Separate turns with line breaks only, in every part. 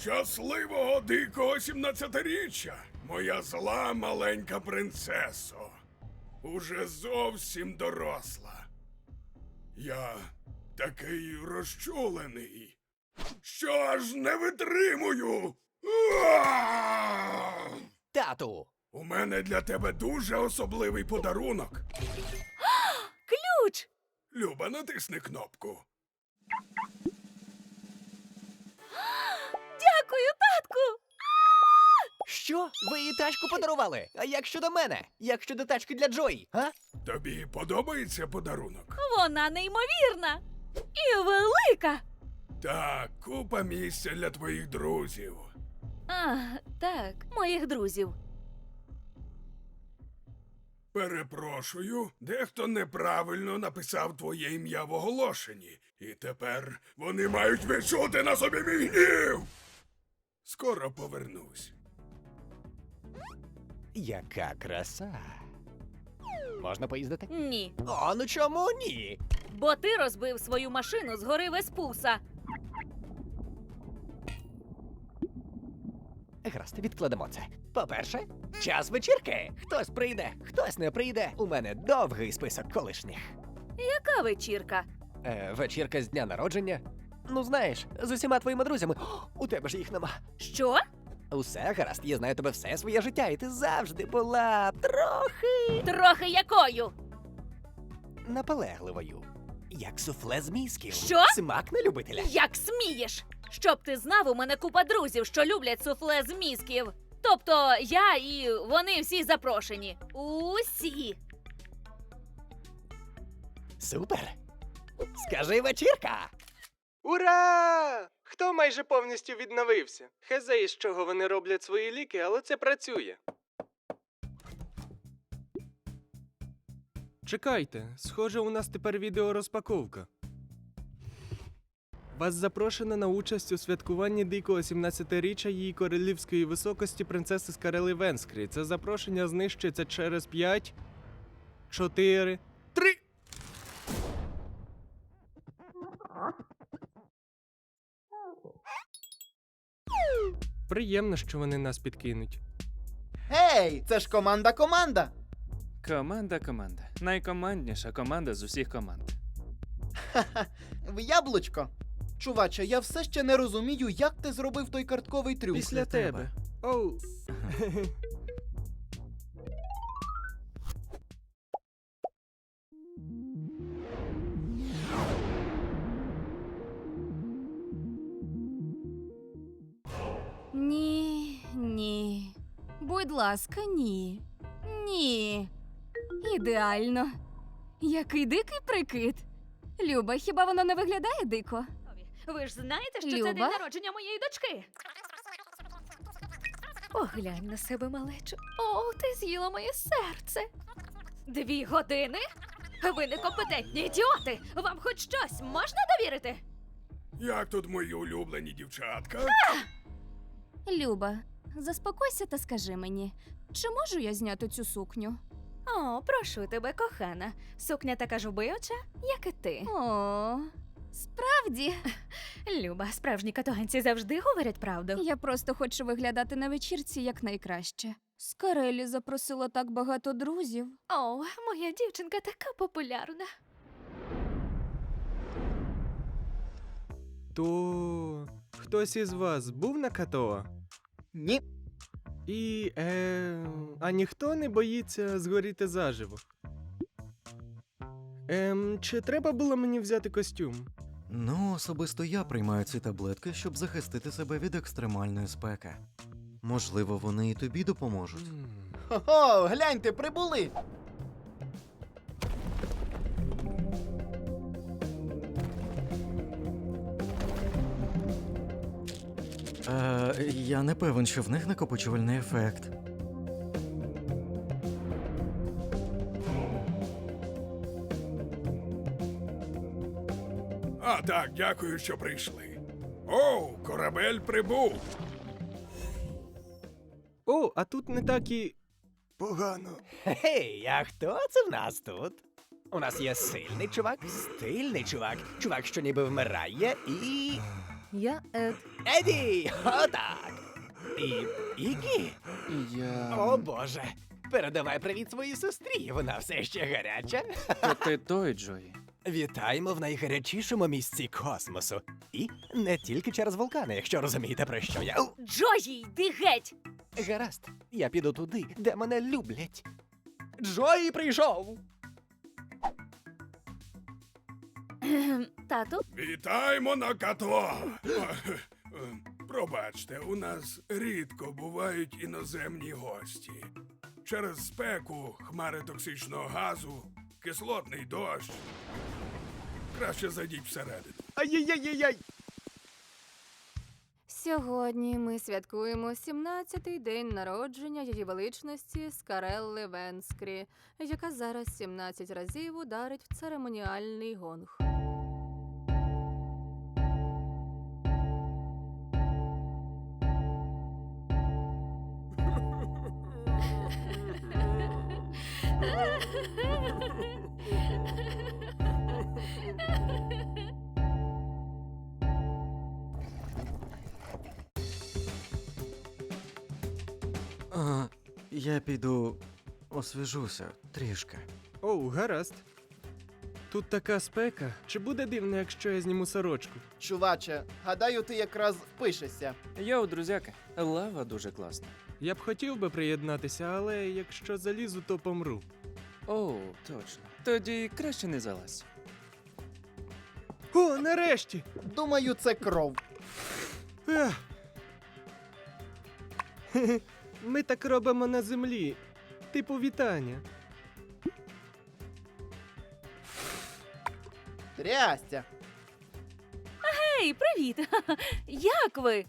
Щасливого дикого 17-річчя, моя зла маленька принцесо. Уже зовсім доросла. Я такий розчулений, що аж не витримую.
Тату!
У мене для тебе дуже особливий подарунок.
Ключ!
Люба, натисни кнопку.
Дякую, татку!
Що? Ви їй тачку подарували? А як щодо мене? Як щодо тачки для Джої? А?
Тобі подобається подарунок?
Вона неймовірна і велика.
Так, купа місця для твоїх друзів.
А, так, моїх друзів.
Перепрошую, дехто неправильно написав твоє ім'я в оголошенні, і тепер вони мають відчути на собі мій гнів. Скоро повернусь.
Яка краса. Можна поїздити?
Ні.
О, ну чому ні?
Бо ти розбив свою машину з гори Веспуса.
Гаразд, відкладемо це. По-перше, час вечірки. Хтось прийде, хтось не прийде. У мене довгий список колишніх.
Яка вечірка?
Е, вечірка з дня народження. Ну, знаєш, з усіма твоїми друзями. У тебе ж їх нема.
Що?
Усе гаразд, я знаю тебе все своє життя, і ти завжди була трохи
Трохи якою?
наполегливою. Як суфле з мізків.
Що?
Смак на любителя.
Як смієш? Щоб ти знав, у мене купа друзів, що люблять суфле з мізків. Тобто я і вони всі запрошені. Усі.
Супер. Скажи вечірка.
Ура! Хто майже повністю відновився? Хезе, із чого вони роблять свої ліки, але це працює. Чекайте, схоже, у нас тепер відеорозпаковка. Вас запрошено на участь у святкуванні дикого 17-річчя її королівської високості принцеси Скарели Венскрі. Це запрошення знищиться через 5, 4, Приємно, що вони нас підкинуть.
Гей, це ж команда команда.
Команда команда. Найкомандніша команда з усіх команд.
Ха-ха, в яблучко. Чуваче, я все ще не розумію, як ти зробив той картковий трюк.
Після тебе. Оу.
ласка, ні. Ні. Ідеально. Який дикий прикид. Люба, хіба воно не виглядає дико?
Ви ж знаєте, що це день народження моєї дочки. Поглянь на себе, малечо. О, ти з'їла моє серце. Дві години? Ви некомпетентні ідіоти! Вам хоч щось можна довірити?
Як тут мої улюблені дівчатка?
Люба, заспокойся та скажи мені, чи можу я зняти цю сукню?
О, прошу тебе, кохана. Сукня така ж вбивча, як і ти.
О, справді.
Люба, справжні катуганці завжди говорять правду.
Я просто хочу виглядати на вечірці якнайкраще. Скарелі запросила так багато друзів.
О, моя дівчинка така популярна.
То хтось із вас був на КАТО?
Ні.
І е, а ніхто не боїться згоріти заживо. Ем, чи треба було мені взяти костюм?
Ну, особисто я приймаю ці таблетки, щоб захистити себе від екстремальної спеки. Можливо, вони і тобі допоможуть.
Хо-хо, гляньте, прибули.
Е, я не певен, що в них накопичувальний ефект.
А так, дякую, що прийшли. Оу, корабель прибув.
О, а тут не так і.
Погано.
Гей, а хто це в нас тут? У нас є сильний чувак, стильний чувак, чувак, що ніби вмирає, і.
Я Ед.
Еді! Отак! І Ігі?
Я.
О боже! Передавай привіт своїй сестрі, вона все ще гаряча.
То ти той, Джої.
Вітаємо в найгарячішому місці космосу. І не тільки через вулкани, якщо розумієте про що я. У,
Джої, йди геть!
Гаразд, я піду туди, де мене люблять. Джої прийшов!
Тату,
Вітаємо на Като! Пробачте, у нас рідко бувають іноземні гості. Через спеку, хмари токсичного газу, кислотний дощ. Краще зайдіть всередину.
Ай-яй-яй-яй!
Сьогодні ми святкуємо 17-й день народження її величності Скарелли Венскрі, яка зараз 17 разів ударить в церемоніальний гонг.
А, я піду освіжуся трішки.
Оу, гаразд. Тут така спека. Чи буде дивно, якщо я зніму сорочку?
Чуваче, гадаю, ти якраз впишешся.
Я у друзяки. Лава дуже класна.
Я б хотів би приєднатися, але якщо залізу, то помру.
О, точно. Тоді краще не залазь.
О, нарешті!
Думаю, це кров.
Ех. Хе-хе. Ми так робимо на землі. Типу вітання.
Трястя.
Ей, привіт! Як ви?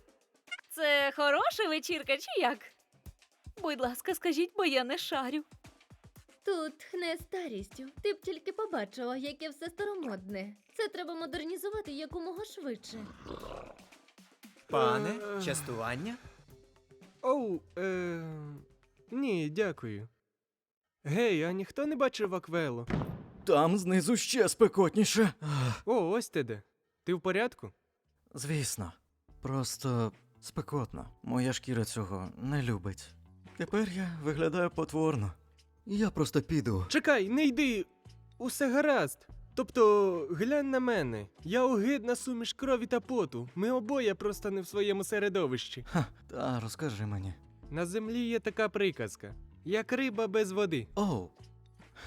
Це хороша вечірка чи як? Будь ласка, скажіть, бо я не шарю.
Тут хне старістю. Ти б тільки побачила, яке все старомодне. Це треба модернізувати якомога швидше.
Пане,
Е.
частування?
Оу, е... Ні, дякую. Гей, а ніхто не бачив аквело?
Там знизу ще спекотніше.
О, ось ти де. Ти в порядку?
Звісно, просто спекотно. Моя шкіра цього не любить. Тепер я виглядаю потворно. Я просто піду.
Чекай, не йди. Усе гаразд. Тобто, глянь на мене. Я огидна суміш крові та поту. Ми обоє просто не в своєму середовищі.
Ха, та розкажи мені.
На землі є така приказка: як риба без води.
Оу.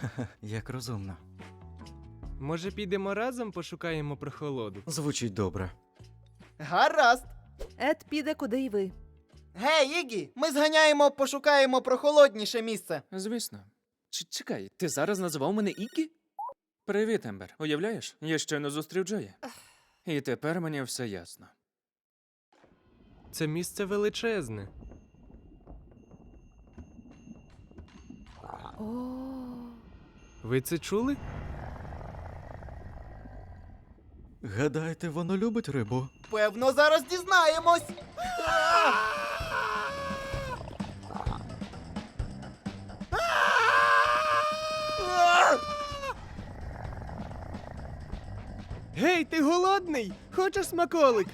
Ха-ха, як розумно.
Може, підемо разом пошукаємо прохолоду?
Звучить добре.
Гаразд.
Ед піде куди й ви.
Гей, Ігі, ми зганяємо, пошукаємо прохолодніше місце.
Звісно. Ч- чекай, ти зараз називав мене Ікі? Привіт, Ембер. Уявляєш? Я щойно зустрів Джоя. І тепер мені все ясно.
Це місце величезне.
О,
Ви це чули?
Гадаєте, воно любить рибу?
Певно, зараз дізнаємось.
Гей, ти голодний? Хочеш смаколик?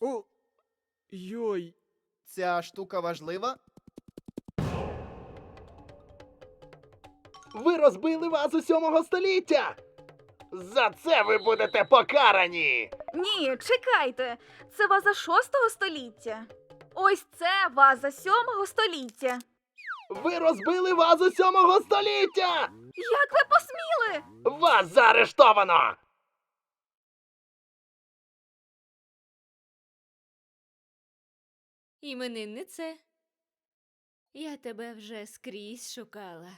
О. Йой.
Ця штука важлива.
Ви розбили вазу сьомого століття! За це ви будете покарані!
Ні, чекайте. Це ваза шостого століття. Ось це ваза сьомого століття.
Ви розбили вазу сьомого століття!
Як ви посміли?
Вас заарештовано!
Імениннице, я тебе вже скрізь шукала.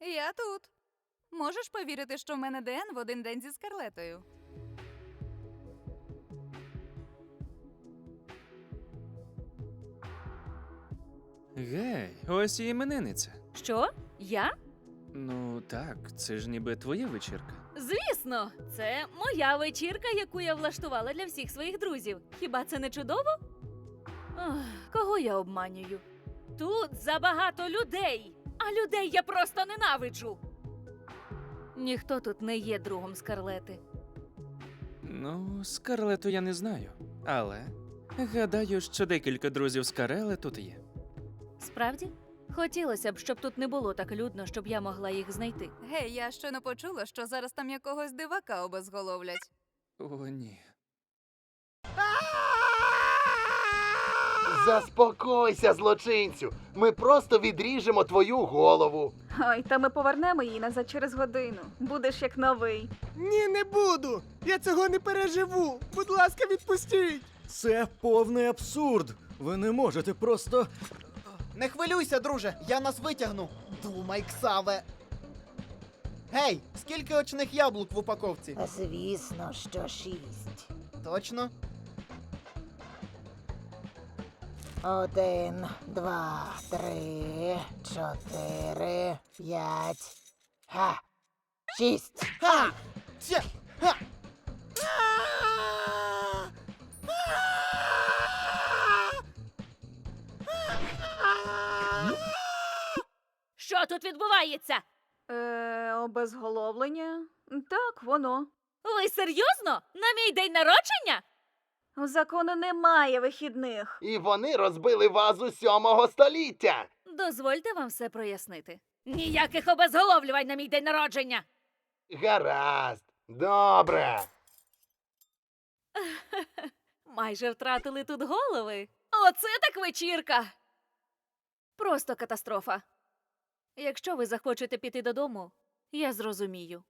Я тут. Можеш повірити, що в мене ДН в один день зі Скарлетою?
Гей, ось і іменинниця.
Що? Я?
Ну так, це ж ніби твоя вечірка.
Звісно, це моя вечірка, яку я влаштувала для всіх своїх друзів. Хіба це не чудово? Ох, кого я обманюю? Тут забагато людей, а людей я просто ненавиджу. Ніхто тут не є другом Скарлети.
Ну, Скарлету я не знаю, але гадаю, що декілька друзів Скарели тут є.
Справді? Хотілося б, щоб тут не було так людно, щоб я могла їх знайти.
Гей, я щойно почула, що зараз там якогось дивака обезголовлять.
О, ні.
Заспокойся, злочинцю. Ми просто відріжемо твою голову.
Ой, та ми повернемо її назад через годину. Будеш як новий.
Ні, не буду! Я цього не переживу! Будь ласка, відпустіть!
Це повний абсурд. Ви не можете просто.
Не хвилюйся, друже, я нас витягну. Думай, Ксаве. Гей, скільки очних яблук в упаковці?
Звісно, що шість.
Точно?
Один, два, три, чотири, п'ять. Ха! Шість.
Ха! Ха!
Тут відбувається?
Е, обезголовлення? Так, воно.
Ви серйозно? На мій день народження?
У закону немає вихідних.
І вони розбили вазу сьомого століття.
Дозвольте вам все прояснити. Ніяких обезголовлювань на мій день народження.
Гаразд. Добре.
Майже втратили тут голови. Оце так вечірка. Просто катастрофа. Якщо ви захочете піти додому, я зрозумію.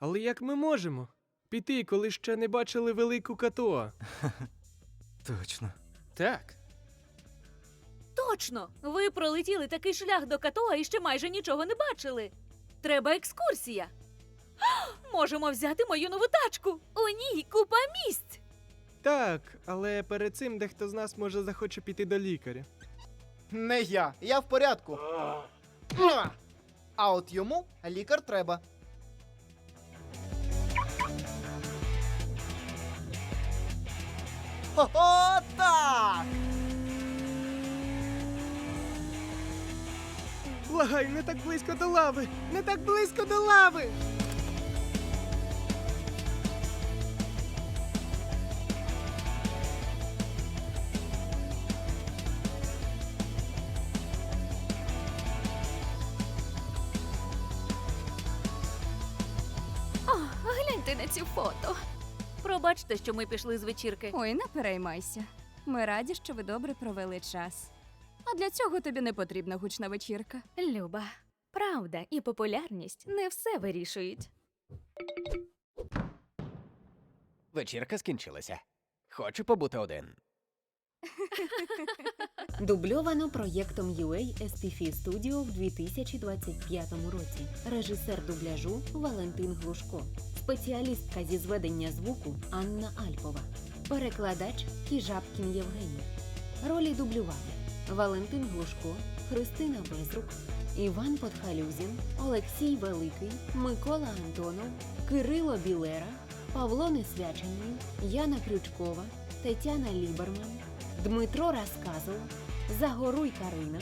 Але як ми можемо? Піти, коли ще не бачили велику Катоа.
Точно.
Так.
Точно! Ви пролетіли такий шлях до Катоа і ще майже нічого не бачили. Треба екскурсія. Можемо взяти мою нову тачку. У ній купа місць.
Так, але перед цим дехто з нас може захоче піти до лікаря.
Не я, я в порядку. А! От йому лікар треба. Хо-хо, так!
Благай, не так близько до лави! Не так близько до лави!
Пробачте, що ми пішли з вечірки.
Ой, не переймайся. Ми раді, що ви добре провели час. А для цього тобі не потрібна гучна вечірка.
Люба, правда і популярність не все вирішують.
Вечірка скінчилася. Хочу побути один.
Дубльовано проєктом UA SPF Studio в 2025 році. Режисер дубляжу Валентин Глушко. Спеціалістка зі зведення звуку Анна Альпова. Перекладач Кіжапкін Євгеній. Ролі дублювали Валентин Глушко, Христина Безрук, Іван Подхалюзін, Олексій Великий, Микола Антонов, Кирило Білера, Павло Несвячений, Яна Крючкова, Тетяна Ліберман, Дмитро Расказов, Загоруй Карина,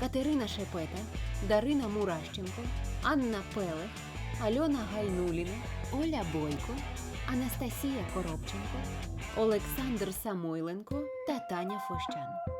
Катерина Шепета, Дарина Муращенко, Анна Пелех, Альона Гайнуліна, Оля Бойко, Анастасія Коробченко, Олександр Самойленко та Таня Фощан.